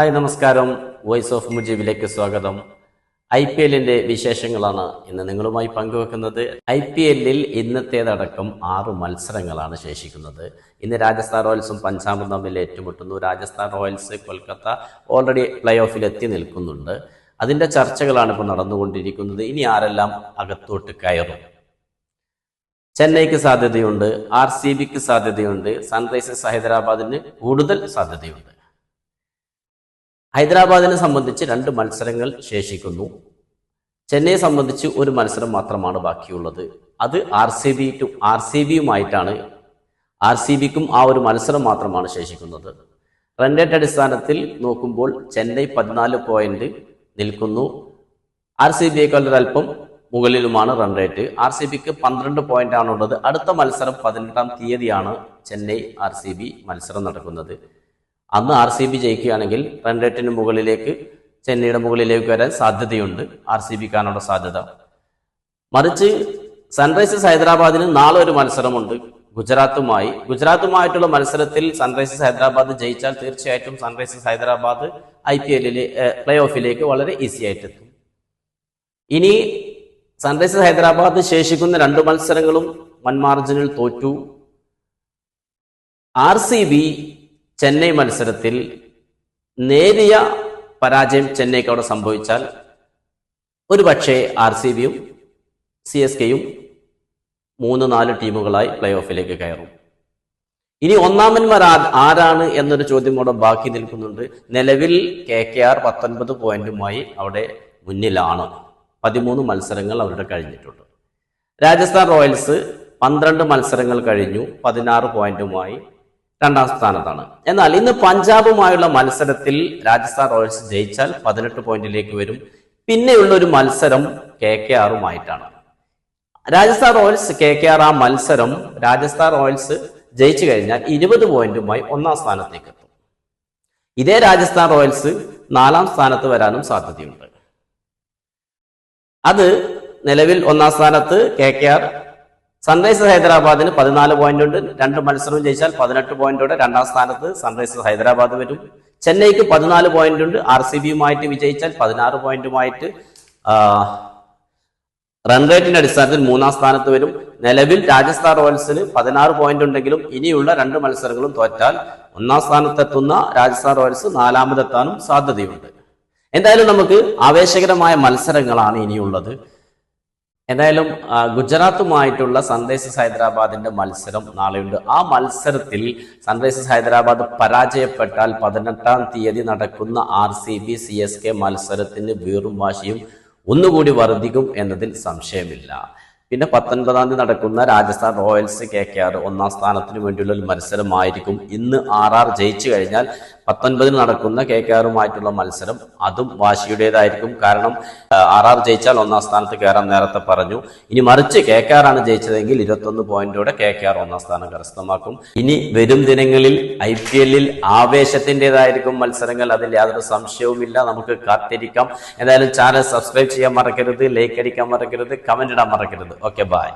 Hi നമസ്കാരം. Voice of മുജീബിലേക്ക് സ്വാഗതം. I P എല്ലിന്റെ വിശേഷങ്ങളാണ് ഇന്ന് നിങ്ങളുമായി പങ്കുവെക്കുന്നത്. ഐ പി എല്ലിൽ ഇന്നത്തേതടക്കം ആറ് മത്സരങ്ങളാണ് ശേഷിക്കുന്നത്. ഇന്ന് രാജസ്ഥാൻ റോയൽസും പഞ്ചാബും തമ്മിൽ ഏറ്റുമുട്ടുന്നു. Rajasthan Royals Kolkata already play ഓഫിൽ എത്തി നിൽക്കുന്നുണ്ട്. അതിന്റെ ചർച്ചകളാണ് ഇപ്പോൾ നടന്നുകൊണ്ടിരിക്കുന്നത്. ഇനി ആരെല്ലാം അകത്തോട്ട് കയറും? ചെന്നൈക്ക് സാധ്യതയുണ്ട് ആർ സി ബിക്ക് സാധ്യതയുണ്ട് സൺറൈസേഴ്സ് ഹൈദരാബാദിന് കൂടുതൽ സാധ്യതയുണ്ട്. ഹൈദരാബാദിനെ സംബന്ധിച്ച് രണ്ട് മത്സരങ്ങൾ ശേഷിക്കുന്നു. ചെന്നൈയെ സംബന്ധിച്ച് ഒരു മത്സരം മാത്രമാണ് ബാക്കിയുള്ളത്. അത് R C B to R C ബിയുമായിട്ടാണ് R C ബിക്കും ആ ഒരു മത്സരം മാത്രമാണ് ശേഷിക്കുന്നത്. റൺ റേറ്റ് അടിസ്ഥാനത്തിൽ നോക്കുമ്പോൾ ചെന്നൈ പതിനാല് പോയിന്റ് നിൽക്കുന്നു. ആർ സി ബിയേക്കാൾ ഒരല്പം മുകളിലുമാണ് റൺ റേറ്റ്. ആർ സി ബിക്ക് പന്ത്രണ്ട് പോയിന്റ് ആണുള്ളത് അടുത്ത മത്സരം പതിനെട്ടാം തീയതിയാണ് ചെന്നൈ ആർ സി ബി മത്സരം നടക്കുന്നത്. അന്ന് ആർ സി ബി ജയിക്കുകയാണെങ്കിൽ റൺ റേറ്റിന് മുകളിലേക്ക് ചെന്നൈയുടെ മുകളിലേക്ക് വരാൻ സാധ്യതയുണ്ട് ആർ സി ബിക്കാനുള്ള സാധ്യത. മറിച്ച് സൺറൈസേഴ്സ് ഹൈദരാബാദിന് നാളെ ഒരു മത്സരമുണ്ട് ഗുജറാത്തുമായി. ഗുജറാത്തുമായിട്ടുള്ള മത്സരത്തിൽ സൺറൈസേഴ്സ് ഹൈദരാബാദ് ജയിച്ചാൽ തീർച്ചയായിട്ടും സൺറൈസേഴ്സ് ഹൈദരാബാദ് ഐ പി എല്ലിലെ പ്ലേ ഓഫിലേക്ക് വളരെ ഈസി ആയിട്ട് എത്തും ഇനി സൺറൈസേഴ്സ് ഹൈദരാബാദ് ശേഷിക്കുന്ന രണ്ട് മത്സരങ്ങളും വൻ മാർജിനിൽ തോറ്റു. ആർ സി ബി ചെന്നൈ മത്സരത്തിൽ നേരിയ പരാജയം ചെന്നൈക്ക് അവിടെ സംഭവിച്ചാൽ ഒരു പക്ഷേ ആർ സി ബിയും സി എസ് കെയും മൂന്ന് നാല് ടീമുകളായി പ്ലേ ഓഫിലേക്ക് കയറും. ഇനി ഒന്നാമന്മാർ ആരാണ് എന്നൊരു ചോദ്യം കൂടെ ബാക്കി നിൽക്കുന്നുണ്ട്. നിലവിൽ കെ കെ ആർ പത്തൊൻപത് പോയിന്റുമായി അവിടെ മുന്നിലാണ്. പതിമൂന്ന് മത്സരങ്ങൾ അവരുടെ കഴിഞ്ഞിട്ടുണ്ട്. രാജസ്ഥാൻ റോയൽസ് പന്ത്രണ്ട് മത്സരങ്ങൾ കഴിഞ്ഞു പതിനാറ് പോയിന്റുമായി രണ്ടാം സ്ഥാനത്താണ്. എന്നാൽ ഇന്ന് പഞ്ചാബുമായുള്ള മത്സരത്തിൽ രാജസ്ഥാൻ റോയൽസ് ജയിച്ചാൽ പതിനെട്ട് പോയിന്റിലേക്ക് വരും. പിന്നെയുള്ള ഒരു മത്സരം K K ആറുമായിട്ടാണ്. Rajasthan Royals K K R ആ മത്സരം രാജസ്ഥാൻ റോയൽസ് ജയിച്ചു കഴിഞ്ഞാൽ ഇരുപത് പോയിന്റുമായി ഒന്നാം സ്ഥാനത്തേക്ക് എത്തും ഇതേ രാജസ്ഥാൻ റോയൽസ് നാലാം സ്ഥാനത്ത് വരാനും സാധ്യതയുണ്ട്. അത് നിലവിൽ ഒന്നാം സ്ഥാനത്ത് കെ കെ ആർ സൺറൈസേഴ്സ് ഹൈദരാബാദിന് പതിനാല് പോയിന്റ് ഉണ്ട്. രണ്ട് മത്സരവും ജയിച്ചാൽ പതിനെട്ട് പോയിന്റോടെ രണ്ടാം സ്ഥാനത്ത് സൺറൈസേഴ്സ് ഹൈദരാബാദ് വരും. ചെന്നൈക്ക് പതിനാല് പോയിന്റ് ഉണ്ട്. ആർ സി ബിയുമായിട്ട് വിജയിച്ചാൽ പതിനാറ് പോയിന്റുമായിട്ട് റൺ റേറ്റിന്റെ അടിസ്ഥാനത്തിൽ മൂന്നാം സ്ഥാനത്ത് വരും. നിലവിൽ രാജസ്ഥാൻ റോയൽസിന് പതിനാറ് പോയിന്റ് ഉണ്ടെങ്കിലും ഇനിയുള്ള രണ്ട് മത്സരങ്ങളും തോറ്റാൽ ഒന്നാം സ്ഥാനത്തെത്തുന്ന രാജസ്ഥാൻ റോയൽസ് നാലാമതെത്താനും സാധ്യതയുണ്ട്. എന്തായാലും നമുക്ക് ആവേശകരമായ മത്സരങ്ങളാണ് ഇനിയുള്ളത്. എന്തായാലും ഗുജറാത്തുമായിട്ടുള്ള സൺറൈസേഴ്സ് ഹൈദരാബാദിന്റെ മത്സരം നാളെയുണ്ട്. ആ മത്സരത്തിൽ സൺറൈസേഴ്സ് ഹൈദരാബാദ് പരാജയപ്പെട്ടാൽ പതിനെട്ടാം തീയതി നടക്കുന്ന R C B C S K മത്സരത്തിന് വീറും വാശിയും ഒന്നുകൂടി വർദ്ധിക്കും എന്നതിൽ സംശയമില്ല. പിന്നെ പത്തൊൻപതാം തീയതി നടക്കുന്ന Rajasthan Royals K K R ഒന്നാം സ്ഥാനത്തിന് വേണ്ടിയുള്ള ഒരു മത്സരമായിരിക്കും. ഇന്ന് ആർ ആർ ജയിച്ചു കഴിഞ്ഞാൽ പത്തൊൻപതിന് നടക്കുന്ന കെ കെ ആറുമായിട്ടുള്ള മത്സരം അതും വാശിയുടേതായിരിക്കും. കാരണം ആർ ആർ ജയിച്ചാൽ ഒന്നാം സ്ഥാനത്ത് കയറാൻ നേരത്തെ പറഞ്ഞു. ഇനി മറിച്ച് കെ കെ ആർ ആണ് ജയിച്ചതെങ്കിൽ ഇരുപത്തൊന്ന് പോയിന്റോടെ കെ കെ ആർ ഒന്നാം സ്ഥാനം കരസ്ഥമാക്കും. ഇനി വരും ദിനങ്ങളിൽ ഐ പി എല്ലിൽ ആവേശത്തിന്റെതായിരിക്കും മത്സരങ്ങൾ. അതിൽ യാതൊരു സംശയവുമില്ല. നമുക്ക് കാത്തിരിക്കാം. എന്തായാലും ചാനൽ സബ്സ്ക്രൈബ് ചെയ്യാൻ മറക്കരുത്. ലൈക്ക് അടിക്കാൻ മറക്കരുത്. കമന്റ് ഇടാൻ മറക്കരുത്. Okay bye